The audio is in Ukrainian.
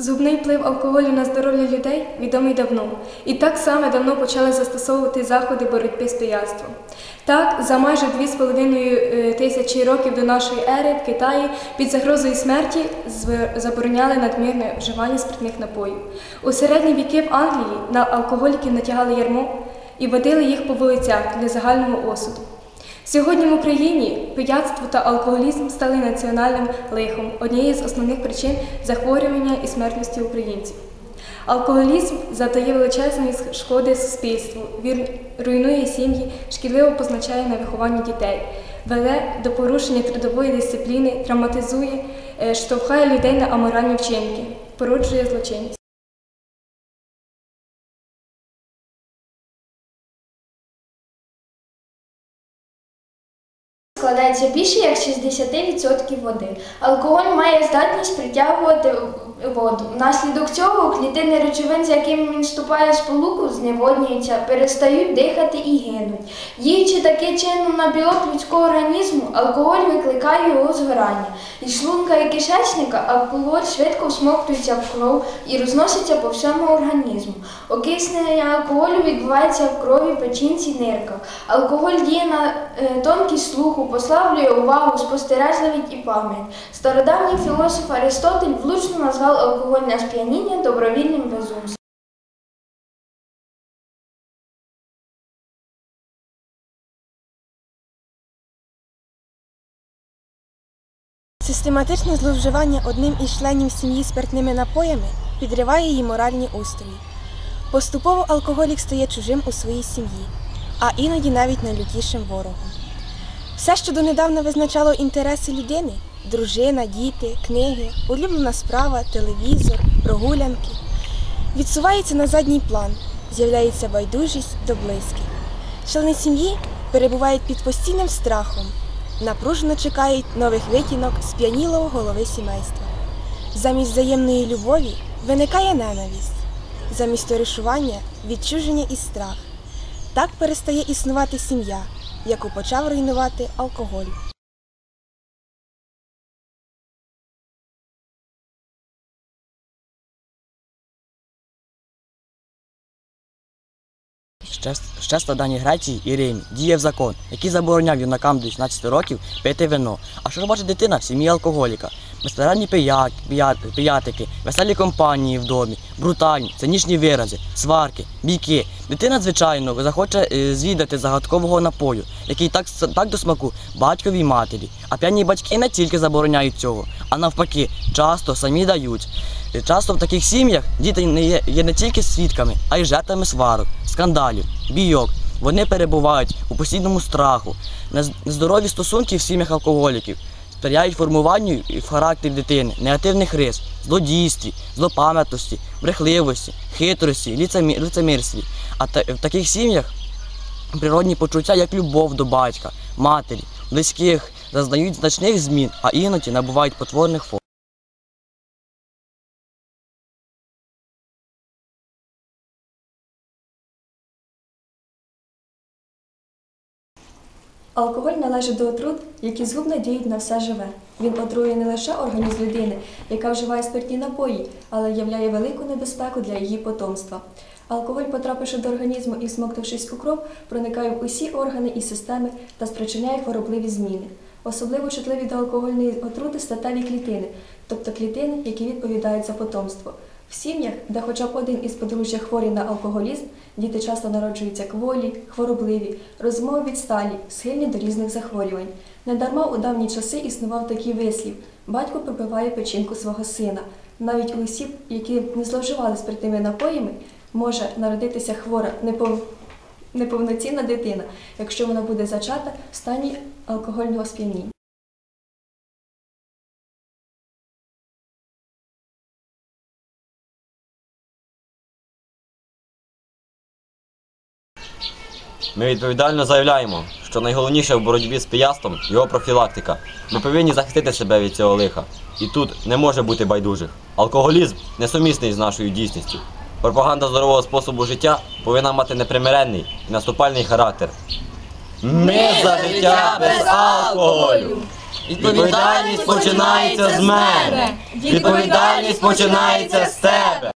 Зубний вплив алкоголю на здоров'я людей відомий давно, і так само давно почали застосовувати заходи боротьби з пияцтвом. Так, за майже 2,5 е, тисячі років до нашої ери в Китаї під загрозою смерті забороняли надмірне вживання спиртних напоїв. У середні віки в Англії на алкоголіків натягали ярмо і водили їх по вулицях для загального осуду. Сьогодні в Україні пияцтво та алкоголізм стали національним лихом, однією з основних причин захворювання і смертності українців. Алкоголізм завдає величезної шкоди суспільству, він руйнує сім'ї, шкідливо позначає на вихованні дітей, веде до порушення трудової дисципліни, травматизує, е, штовхає людей на аморальні вчинки, породжує злочинність. Складається більше як 60% води. Алкоголь має здатність притягувати воду. Внаслідок цього клітини речовин, з якими він вступає в сполуку, зневоднюються, перестають дихати і гинуть. Діючи таким чином на білок людського організму, алкоголь викликає його згорання. Із шлунка і кишечника алкоголь швидко всмоктується в кров і розноситься по всьому організму. Окиснення алкоголю відбувається в крові, печінці, нирках. Алкоголь діє на е, тонкість слуху, послаблює увагу, спостережливість і пам'ять. Стародавній філософ Аристотель влучно назвав алкогольне сп'яніння добровільним безумством. Систематичне зловживання одним із членів сім'ї спиртними напоями підриває її моральні устрої. Поступово алкоголік стає чужим у своїй сім'ї, а іноді навіть найлютішим ворогом. Все, що донедавна визначало інтереси людини дружина, діти, книги, улюблена справа, телевізор, прогулянки, відсувається на задній план, з'являється байдужість до близьких. Члени сім'ї перебувають під постійним страхом, напружено чекають нових витінок сп'янілого голови сімейства. Замість взаємної любові виникає ненависть, замість товаришування відчуження і страх. Так перестає існувати сім'я, яку почав руйнувати алкоголь. Ще, в Греції і Римі діяв закон, який забороняв юнакам до 16 років пити вино. А що робить дитина в сім'ї алкоголіка? Безстаранні пияк, веселі компанії в домі, брутальні, цинічні вирази, сварки, бійки. Дитина, звичайно, захоче е, звідати загадкового напою, який так, так до смаку батькові й матері. А п'яні батьки не тільки забороняють цього, а навпаки, часто самі дають. Часто в таких сім'ях діти не є, є не тільки свідками, а й жертвами сварок, скандалів, бійок. Вони перебувають у постійному страху. Нез- Нездорові стосунки в сім'ях алкоголіків сприяють формуванню і в характері дитини негативних рис, злодійстві, злопам'ятності, брехливості, хитрості, лицемірстві. А в таких сім'ях природні почуття, як любов до батька, матері, близьких, зазнають значних змін, а іноді набувають потворних форм. Алкоголь належить до отрут, які згубно діють на все живе. Він отрує не лише організм людини, яка вживає спиртні напої, але являє велику небезпеку для її потомства. Алкоголь, потрапивши до організму і всмоктавшись у кров, проникає в усі органи і системи та спричиняє хворобливі зміни. Особливо чутливі до алкогольної отрути статеві клітини, тобто клітини, які відповідають за потомство. В сім'ях, де хоча б один із подружжя хворий на алкоголізм, діти часто народжуються кволі, хворобливі, розумово відсталі, схильні до різних захворювань. Недарма у давні часи існував такий вислів: батько пробиває печінку свого сина. Навіть у осіб, які не зловживали спиртними напоями, може народитися хвора непов... неповноцінна дитина, якщо вона буде зачата в стані алкогольного сп'яніння. Ми відповідально заявляємо, що найголовніше в боротьбі з пияцтвом його профілактика. Ми повинні захистити себе від цього лиха. І тут не може бути байдужих. Алкоголізм несумісний з нашою дійсністю. Пропаганда здорового способу життя повинна мати непримиренний і наступальний характер. Ми за життя без алкоголю! Відповідальність починається з мене. Відповідальність починається з тебе.